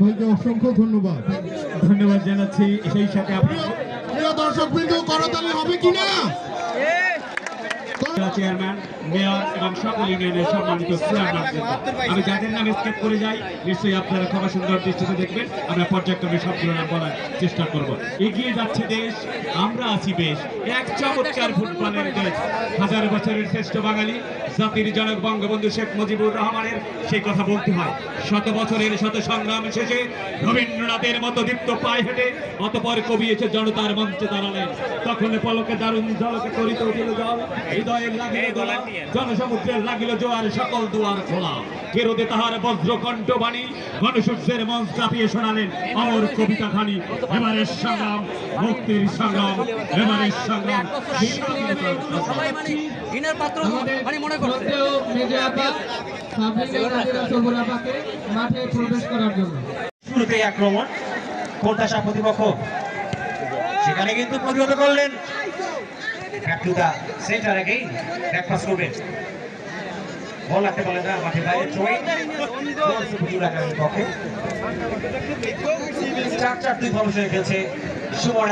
ভাইকে অসংখ্য ধন্যবাদ। ধন্যবাদ জানাচ্ছি সেই সাথে আপনার প্রিয় দর্শক বিন্দু করতালি হবে কিনা? চেয়ারম্যান, মেয়র এবং সকল ইউনিয়নের সম্মানিত আমি যাদের নাম স্কেপ করে যাই, নিশ্চয়ই আপনারা সুন্দর দৃষ্টিতে দেখবেন। আমরা পর্যায়ক্রমে সবগুলো নাম বলার চেষ্টা করব। এগিয়ে যাচ্ছে দেশ, আমরা আছি বেশ। এক চমৎকার ফুটবলের দেশ। হাজার বছরের শ্রেষ্ঠ বাঙালি, জাতির জনক বঙ্গবন্ধু শেখ মুজিবুর রহমানের সেই কথা বলতে হয়। শত বছরের শত সংগ্রাম শেষে রবীন্দ্রনাথের মতো দীপ্ত পায়ে হেঁটে অতপর কবি এসে জনতার মঞ্চে দাঁড়ালেন। তখন পলকে দারুণ জলকে করিতে উঠিল জল। দোলা জনসমুদ্রের লাগিল জোয়ার সকল দুয়ার খোলা। কেরোদে তাহার বজ্র কণ্ঠ বাণী গণসূর্যের মঞ্চ কাঁপিয়ে শোনালেন অমর কবিতা খানি। এবারের সংগ্রাম মুক্তির সংগ্রাম এবারের সংগ্রাম। মানে মনে মাঠে প্রবেশ করার জন্য শুরুতেই আক্রমণ কোলতাসা প্রতিপক্ষ। সেখানে কিন্তু প্রতিহত করলেন। বাইরে থ্রোয়িং প্রচুর আকারের পক্ষে চার চার দুই ফলসে খেলছে সুমন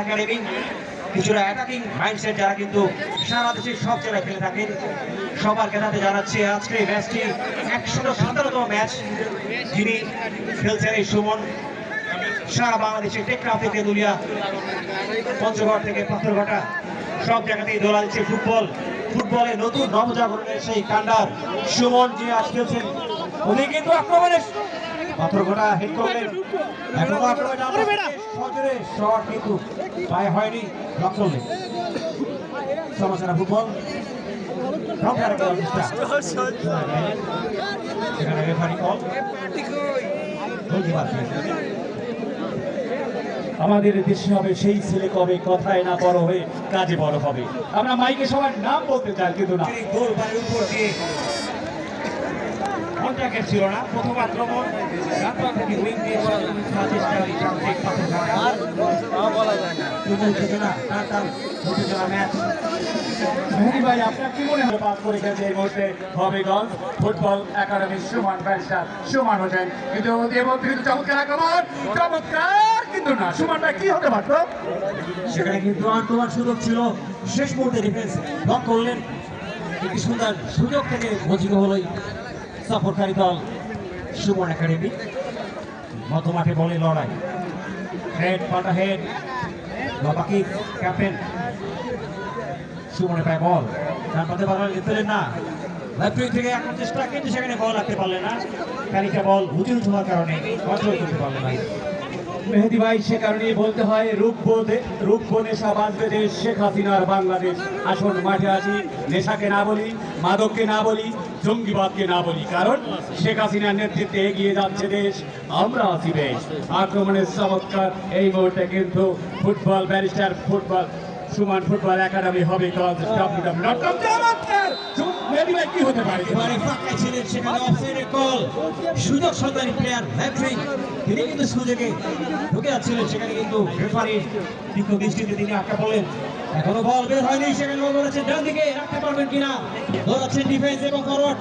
কিছুটা অ্যাটাকিং মাইন্ডসেট যারা কিন্তু সারা দেশের সব জায়গায় খেলে থাকেন। সবার খেলাতে জানাচ্ছি আজকে ম্যাচটি একশো সতেরোতম ম্যাচ যিনি খেলছেন এই সুমন সারা বাংলাদেশের থেকে দুলিয়া, পঞ্চগড় থেকে পাথরঘাটা। সব জায়গাতেই দোলা দিচ্ছে ফুটবল। ফুটবলে নতুন নবজাগরণের সেই কান্ডার সুমন যে আজ খেলছেন উনি কিন্তু আক্রমণে পাথরঘাটা হেড করলেন। এখনও আক্রমণে ডান শট কিন্তু পায়ে হয়নি ব্লক সমস্যা ফুটবল। রেফারি কল গোলকিপার আমাদের দেশে হবে সেই ছেলে কবে? কথায় না বড় হয়ে কাজে বড় হবে। আমরা মাইকে সবার নাম বলতে চাই কিন্তু না। ছিল প্রথম আক্রমণ। ভাই আপনার কি মনে হয়? পাস করে গেছে এই মুহূর্তে হবিগঞ্জ ফুটবল একাডেমির সুমান ব্যারিস্টার সুমান হোসেন কিন্তু এ মধ্যে কিন্তু চমৎকার আক্রমণ চমৎকার! কিন্তু সেখানে কিন্তু সুযোগ ছিল। করলেন। সুযোগ থেকে দল সুমন বলে লড়াই। হেড পাল্টা হেড বাবাকি ক্যাপ্টেন সুমনে পায় বল। ডান পাতে বাগান পেলেন না থেকে এখন চেষ্টা, কিন্তু সেখানে বল রাখতে পারলেন না। খানিকটা বল উঁচু কারণে কন্ট্রোল করতে পারলেন না। মেহেদি ভাই, সে কারণেই বলতে হয় রূপবোধে রূপবো নেশা বাঁচবে দেশ শেখ হাসিনার বাংলাদেশ। আসুন, মাঠে আসি, নেশাকে না বলি, মাদককে না বলি, জঙ্গিবাদকে না বলি, কারণ শেখ হাসিনার নেতৃত্বে এগিয়ে যাচ্ছে দেশ, আমরা আছি বেশ আক্রমণের চমৎকার, এই মুহূর্তে কিন্তু football barrister football Suman football academy হবে কজ ডাব্লিউ চমৎকার কি হতে পারে? এবারে ফাঁকায় ছিলেন সেখানে অফসাইডের কল সুযোগ সন্ধানী প্লেয়ার ল্যাট্রিক তিনি কিন্তু সুযোগে ঢুকে যাচ্ছিলেন, সেখানে কিন্তু তীক্ষ্ণ দৃষ্টিতে তিনি আটকা পড়লেন। এখনও বল বের হয়নি, সেখানে বল করেছেন ডান দিকে রাখতে পারবেন কিনা? ডিফেন্স এবং ফরওয়ার্ড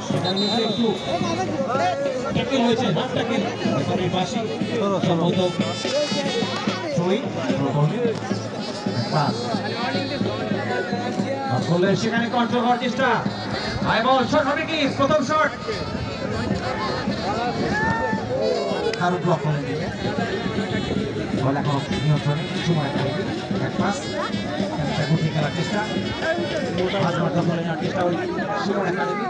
একটু হয়েছে রেফারির পাশে পাস। সেখানে কন্ট্রোল চেষ্টা। হাই বল শট হবে কি প্রথম শট কারও ব্লক করলেন দিকে বল এখন নিয়ন্ত্রণে সময় থাকবে এক পাস গুটি খেলার চেষ্টা। পাঁচ মার্কা বলে যাওয়ার চেষ্টা ওই সুমন একাডেমি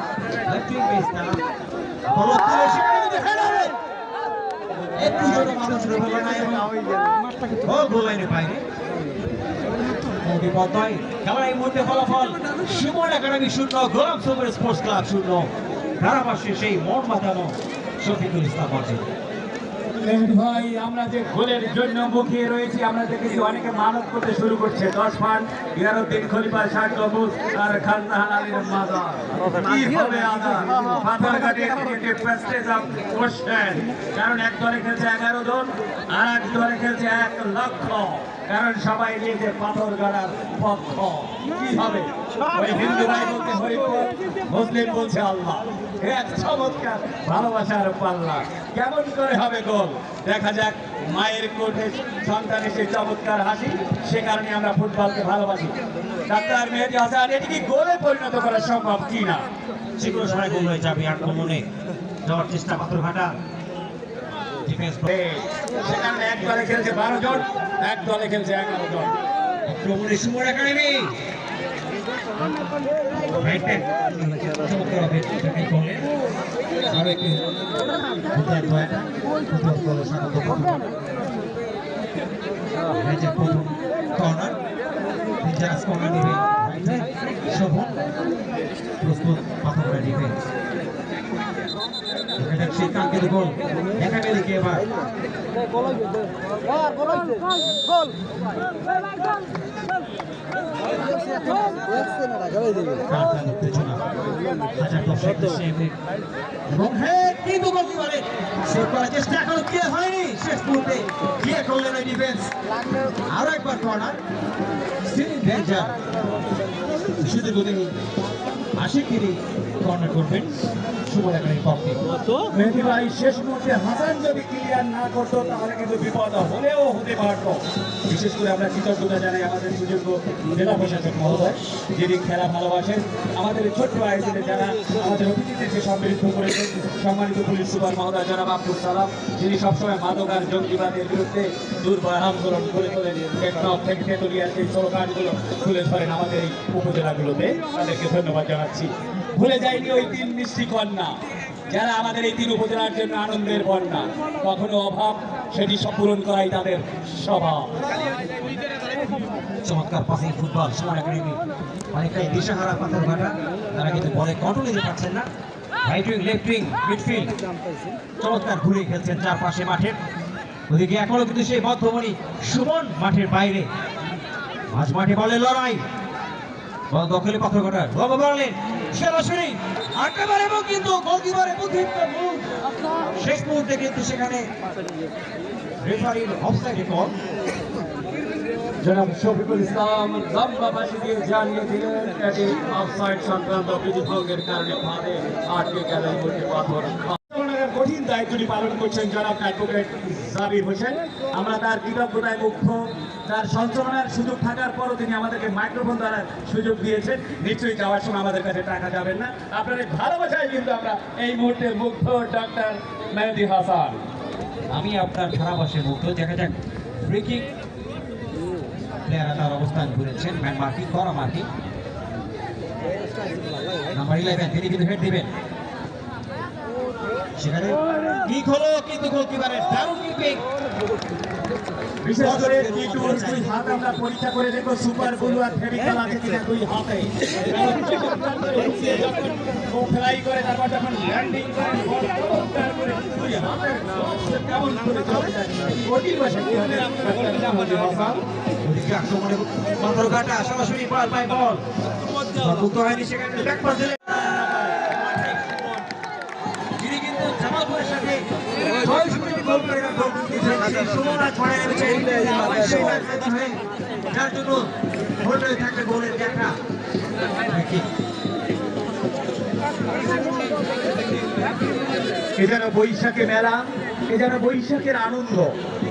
বল তুলে সেখানে কিন্তু খেলা হবে একটু মানুষ ঢুকে না এবং ও গোল লাইনের বিপদ নয়। খেলার এই মুহূর্তে ফলাফল সুমন একাডেমি শূন্য, গোলাম সুপার স্পোর্টস ক্লাব শূন্য। ধারাভাষ্যে সেই মন মাতানো শফিকুল ইসলাম অর্জন ভাই, আমরা যে গোলের জন্য মুখিয়ে রয়েছি, আমরা দেখেছি অনেকে মানত করতে শুরু করছে। দশ ফান ইরানুদ্দিন খলিফা ষাট গম্বুজ আর কি হবে কারণ এক দলে খেলছে এগারো জন, আর এক দলে খেলছে এক লক্ষ। কারণ সবাই নিয়েছে পাথর গাড়ার পক্ষ। কি হবে? হিন্দু ভাই বলতে হরিপুর মুসলিম বলছে আল্লাহ। এক চমৎকার। ভালোবাসার পাল্লা। কেমন করে হবে গোল? দেখা যাক মায়ের কোঠে সন্তানের সেই চমৎকার হাসি সে কারণে আমরা ফুটবলকে ভালোবাসি। ডাক্তার মেহেদি হাসান এটি কি গোলে পরিণত করা সম্ভব কি না যে কোনো সময় গোল হয়ে যাবে আক্রমণে যাওয়ার চেষ্টা পাথরঘাটা ডিফেন্স সে কারণে এক দলে খেলছে বারো জন এক দলে খেলছে এগারো জন। সুমন একাডেমি চমৎকার হবে এই গোলে আরও একটি প্রথম কর্নার কর্নার শোভন প্রস্তুত পাথরের ডিফেন্স সেই কাঙ্ক্ষিত গোল দেখা গেলে এবার চেষ্টা এখনও ক্লিয়ার হয়নি শেষ মুহূর্তে ক্লিয়ার করলেন ওই ডিফেন্স আরও একবার কর্নার সুযোগ তিনি আশিক তিনি কর্নার করবেন মেহেদি ভাই শেষ মুহূর্তে হাসান যদি ক্লিয়ার না করতো তাহলে কিন্তু বিপদ হলেও হতে পারতো। বিশেষ করে আমরা কৃতজ্ঞতা জানাই আমাদের সুযোগ্য জেলা প্রশাসক মহোদয় যিনি খেলা ভালোবাসেন। আমাদের ছোট্ট আয়োজনে যারা আমাদের অতিথিদেরকে সম্মিলিত করেছেন সম্মানিত পুলিশ সুপার মহোদয় জনাব আব্দুল সালাম যিনি সবসময় মাদক আর জঙ্গিবাদের বিরুদ্ধে দুর্বল আন্দোলন করে তোলেন টেকনফ থেকে তেতুলিয়ার সেই স্লোগানগুলো তুলে ধরেন আমাদের এই উপজেলাগুলোতে। তাদেরকে ধন্যবাদ জানাচ্ছি। ভুলে যায়নি ওই তিন মিষ্টি কন্যা। যারা আমাদের এই তিন উপজেলার জন্য আনন্দের বন্যা কখনো অভাব, সেটি পূরণ করাই তাদের স্বভাব। চমৎকার ফুটবল অনেকটাই তারা কিন্তু বলে পারছেন না। চমৎকার ঘুরে খেলছেন চারপাশে কিন্তু সেই সুমন মাঠের বাইরে। মাঝ মাঠে বলে লড়াই। দখলে পাথরঘাটা লব করলেন সরাসরি একেবারে এবং কিন্তু গোলকিপারে মুখ শেষ মুহূর্তে কিন্তু সেখানে রেফারির অফসাইড কল জনাব শফিকুল ইসলাম লম্বা বাসি দিয়ে জানিয়ে দিলেন এটি অফসাইড সংক্রান্ত বিধিভঙ্গের কারণে ফাঁদে আটকে গেল এই মুহূর্তে পাথর। মন্ত্রণালয়ের কঠিন দায়িত্বটি পালন করছেন জনাব অ্যাডভোকেট জাবির হোসেন। আমরা তার কৃতজ্ঞতায় মুখ্য তার সঞ্চালনার সুযোগ থাকার পরও তিনি আমাদেরকে মাইক্রোফোন দ্বারা সুযোগ দিয়েছেন। নিশ্চয়ই যাওয়ার সময় আমাদের কাছে টাকা যাবেন না। আপনাদের ভালোবাসায় কিন্তু আমরা এই মুহূর্তে মুগ্ধ ডক্টর মেহেদি হাসান। আমি আপনার ধারাবাসে মুগ্ধ। দেখা যাক, ব্রেকিং প্লেয়াররা তার অবস্থান ঘুরেছেন। ম্যান মার্কিং, করা মার্কিং। নাম্বার ইলেভেন তিনি কিন্তু হেড দিবেন। সেখানে কিক হলো, কিন্তু গোলকিপারের দারুণ কিপিং বিশেষ করে টি টুর দুই হাত আমরা পরীক্ষা করে দেখব সুপার ব্লু আর ফেভিকল আছে কিনা দুই হাতে। ও ফ্লাই করে, তারপর যখন ল্যান্ডিং করে করে, দুই স্পর্শে কেমন করে চলে যায়? ভাষা কি হবে আক্রমণে পাস তিনি কিন্তু সেই সুমনা ছড়ে নেমেছে সেই ম্যাচ হয়ে যার জন্য হোটেলে থাকবে গোলের দেখা এ যেন বৈশাখে মেলা এ যেন বৈশাখের আনন্দ।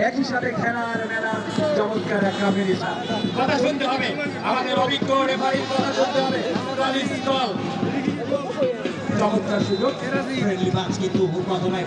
একই সাথে খেলার মেলা চমৎকার একটা মিলিশা কথা শুনতে হবে। আমাদের অভিজ্ঞ রেফারির কথা শুনতে হবে। চমৎকার সুযোগ। কিন্তু উন্মাদনায়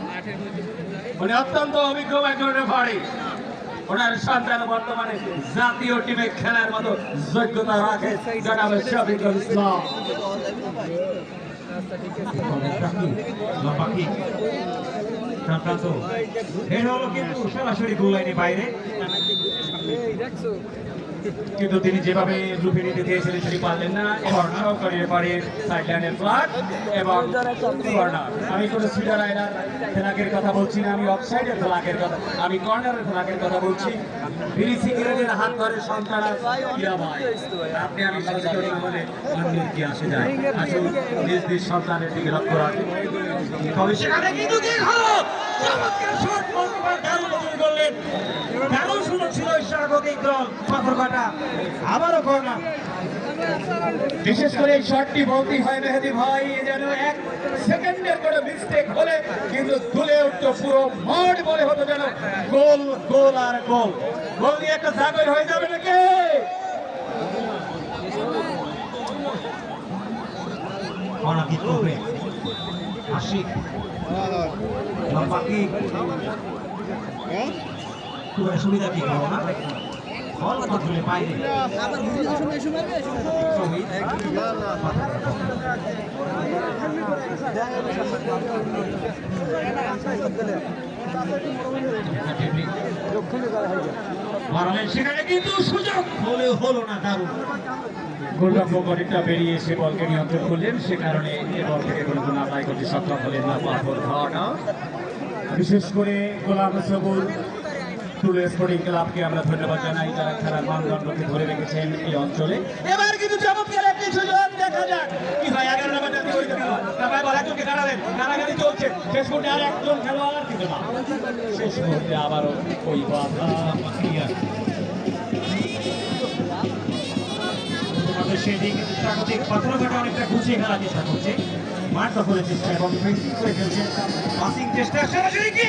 উনি অত্যন্ত অভিজ্ঞ একজন রেফারি ওনার সন্তান বর্তমানে জাতীয় টিমে খেলার মতো যোগ্যতা রাখে জনাব শফিকুল ইসলাম। সরাসরি গোল লাইনের বাইরে কিন্তু তিনি যেভাবে লুফে নিতে চেয়েছিলেন সেটি পারলেন না। এবং সহকারী রেফারির সাইডলাইনের ফ্ল্যাগ এবং কর্নার আমি কোনো সিডার আইনার ফ্ল্যাগের কথা বলছি না, আমি অফসাইডের ফ্ল্যাগের কথা আমি কর্নারের ফ্ল্যাগের কথা বলছি। বিড়ি সিগারেটের হাত ধরে সন্তান আপনি আমি অন্যের কি আসে যায়? আসুন, নিজ নিজ সন্তানের দিকে লক্ষ্য রাখুন। তবে সেখানে কিন্তু হলো চমৎকার শট গোলকিপার দারুণ নজর করলেন দারুণ সুযোগ ছিল পাথরঘাটা আবারও কর্নার বিশেষ করে এই শটটি বলতেই হয় মেহেদি ভাই এ যেন এক সেকেন্ডের কোনো মিস্টেক হলে কিন্তু তুলে উঠতো পুরো মাঠ বলে হতো যেন গোল গোল আর গোল। গোল দিয়ে একটা জাগর হয়ে যাবে নাকি? অনাকিত করবে? আশিক লম্বা কি? সুবিধা কি না? সেখানে কিন্তু সুযোগ। হলে হলো না দারুণ। গোলরক্ষক অনেকটা বেরিয়ে এসে বলকে নিয়ন্ত্রণ করলেন সে কারণে এ বল থেকে কোনো গুণ আদায় করতে সক্ষম হলেন না পাথর বিশেষ করে গোলাম সবুল টুল স্পোর্টিং ক্লাবকে আমরা ধন্যবাদ জানাই যারা খেলার মানদণ্ডকে ধরে রেখেছেন এই অঞ্চলে। এবার কিন্তু চমৎকার একটি সুযোগ দেখা যাক। কি হয়, এগারো নাম্বার জাতীয় হইতে খেলোয়াড় তারপরে বল দাঁড়ালেন? কারাগারি চলছে। শেষ মুহূর্তে আর একজন খেলোয়াড় কিন্তু না শেষ মুহূর্তে আবারও ওই বাধা সেদিকে অনেকটা গুছিয়ে খেলার চেষ্টা করছে। মাঠ দখলের চেষ্টা এবং ফেন্সিং চেষ্টা সরাসরি কি?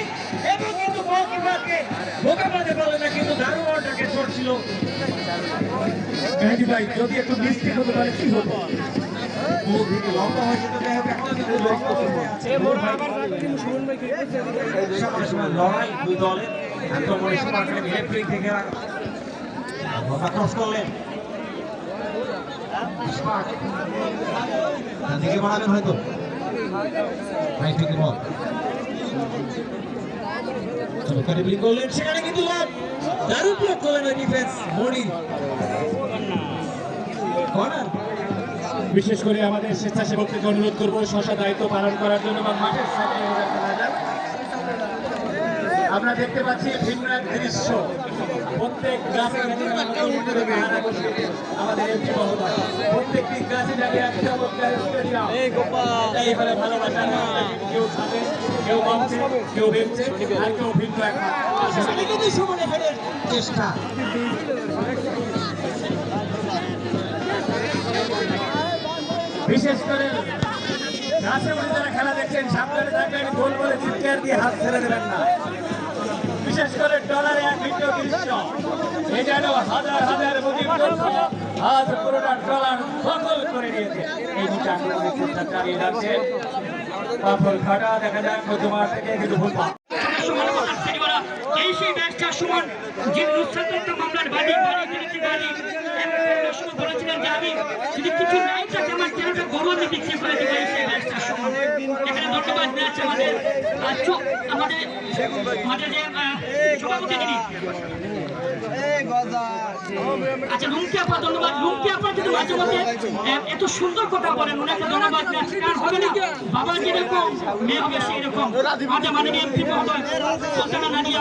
এবং কিন্তু গোলকিপারকে বোকা না কিন্তু দারুণ টার্গেট ছিল মেহেদি ভাই যদি একটু মিস্টেক হতে পারে কি হতো লম্বা হয়ে যেত যাই হোক এখনও কিন্তু লম্বা সময় আছে সময় সময় লড়াই দুই দলের আক্রমণের সময় লেফট থেকে ক্রস করলেন দিকে বাড়াবেন হয়তো রাইট উইকে বল করলেন সেখানে কিন্তু দারুণ বিশেষ করে আমাদের স্বেচ্ছাসেবককে অনুরোধ করব শশা দায়িত্ব পালন করার জন্য বা মাঠের সামনে এভাবে খেলা যাক। আমরা দেখতে পাচ্ছি ভিন্ন এক দৃশ্য। প্রত্যেক গাছে আমাদের মহোদয় প্রত্যেকটি গাছে দাঁড়িয়ে এক চমৎকার স্টেডিয়াম এটাই হলো ভালোবাসা কেউ খাবে কেউ মানছে কেউ বেচছে আর কেউ ভিন্ন এক সুমনে চেষ্টা। বিশেষ করে গাছে উঠে যারা খেলা দেখছেন সাবধানে থাকবেন গোল বলে চিৎকার দিয়ে হাত ছেড়ে দেবেন না। বিশেষ করে ডলারে এক ভিন্ন দৃশ্য। এ যেন হাজার হাজার মুজিব আজ পুরোটা ডলার দখল করে নিয়েছে এই আক্রমণের চালিয়ে যাচ্ছে। পাথর খাটা দেখা যায় মধ্যমাঠ থেকে কিন্তু ভুল এই সেই ম্যাচটা সুমন, যে নুসরাত মামলার বাদী বাদী বাদী বলেছিলেন যে আমি যদি কিছু নাই থাকে আমার তেরোটা গরু আমি বিক্রি করে দেবো এই সেই ম্যাচটা সুমন এখানে ধন্যবাদ ম্যাচ আমাদের আর চো- আমাদের আমাদের যে সভাপতি যিনি। আচ্ছা লুঙ্কি আপা ধন্যবাদ। লুঙ্কি আপা যদি মাঝে মধ্যে এত সুন্দর কথা বলেন ওনাকে ধন্যবাদ। কারণ হবে না বাবা যেরকম মেয়ে হবে সেই রকম আমাদের মাননীয় এমপি মহোদয় সন্তানা নানিয়া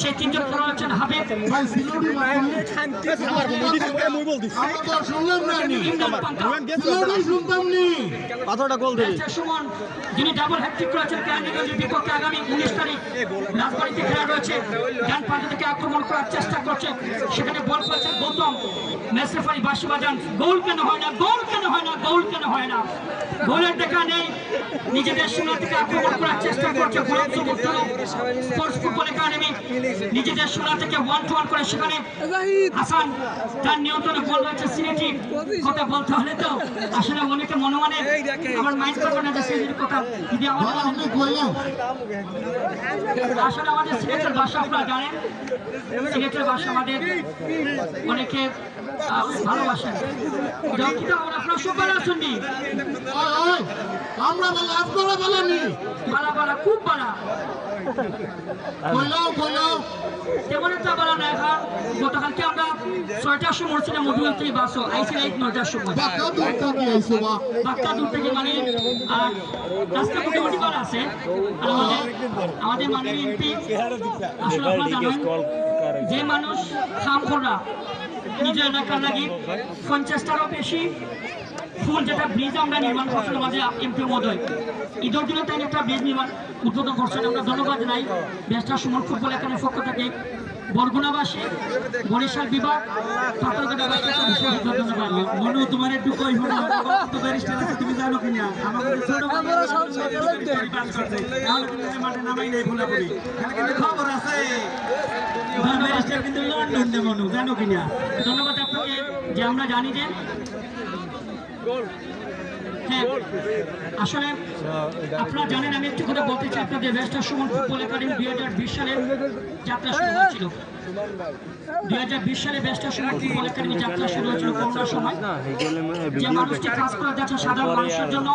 সেই তিনজন খেলোয়াড় হচ্ছেন হাবিব সুমন যিনি ডাবল হ্যাট্রিক করেছেন কেরানীগঞ্জের বিপক্ষে আগামী উনিশ তারিখ রাজবাড়িতে খেলা রয়েছে। ডান থেকে আক্রমণ করার চেষ্টা করছে। সেখানে বল করেছেন গৌতম। মেসেফারি বাসি বাজান গোল কেন হয় না? গোল কেন হয় না? গোল কেন হয় না? গোলের দেখা নেই। নিজেদের সীমা থেকে আক্রমণ করার চেষ্টা করছে গোলাপ স্পোর্টস ফুটবল একাডেমি নিজেদের সীমা থেকে ওয়ান টু ওয়ান করে সেখানে হাসান তার নিয়ন্ত্রণে বল রয়েছে সিনেটি। কথা বলতে হলে তো আসলে অনেকে মনে মনে। আমার মাইন্ড করবে না যে সিনেটির কথা। যদি কইলেন আসলে আমাদের সিলেটের ভাষা আপনারা জানেন। সিলেটের ভাষা আমাদের অনেকে ভালোবাসেন। আপনারা সবাই আসেননি আমরা বলে আপনারা বলেনি বালা বালা খুব বালা কইলাও কইলাও তেমন একটা বালা না এখন গতকালকে আমরা ছয়টার সময় মরছিলাম মধুমন্ত্রী বাসও আইসি রাইট নয়টার সময়। বাক্কা দূর থেকে আইসো বা বাক্কা দূর থেকে মানে আর রাস্তা মোটামুটি করা আছে। আমাদের মাননীয় এমপি আসলে আপনারা জানেন যে মানুষ খাম করা নিজের এলাকার লাগি পঞ্চাশটারও বেশি ফুল যেটা ব্রিজ আমরা নির্মাণ করছেন আমাদের এমপি মহোদয় ঈদের দিনে তাই একটা ব্রিজ নির্মাণ উদ্বোধন করছেন আমরা ধন্যবাদ জানাই। দেশটা সুমন ফুটবল এখানে পক্ষ থেকে। বরগুনাবাসী বরিশাল বিভাগ মনু তোমার একটু কই হলো? তো ব্যারিস্টার আছে তুমি জানো কিনা? আমাকে মাঠে নামাই নেই ভুলা করি কিন্তু খবর আছে। তোমার ব্যারিস্টার কিন্তু লন্ডন মনু জানো কিনা? ধন্যবাদ আপনাকে। যে আমরা জানি যে আসলে আপনারা জানেন, আমি একটু কথা বলতে চাই, আপনাদের ব্যস্ত সুমন ফুটবল একাডেমি দুই হাজার বিশ সালে যাত্রা শুরু হয়েছিল। দুই হাজার বিশ সালে ব্যস্ত সুমন ফুটবল একাডেমি যাত্রা শুরু হয়েছিল করোনার সময়। যে মানুষটি কাজ করে যাচ্ছে সাধারণ মানুষের জন্য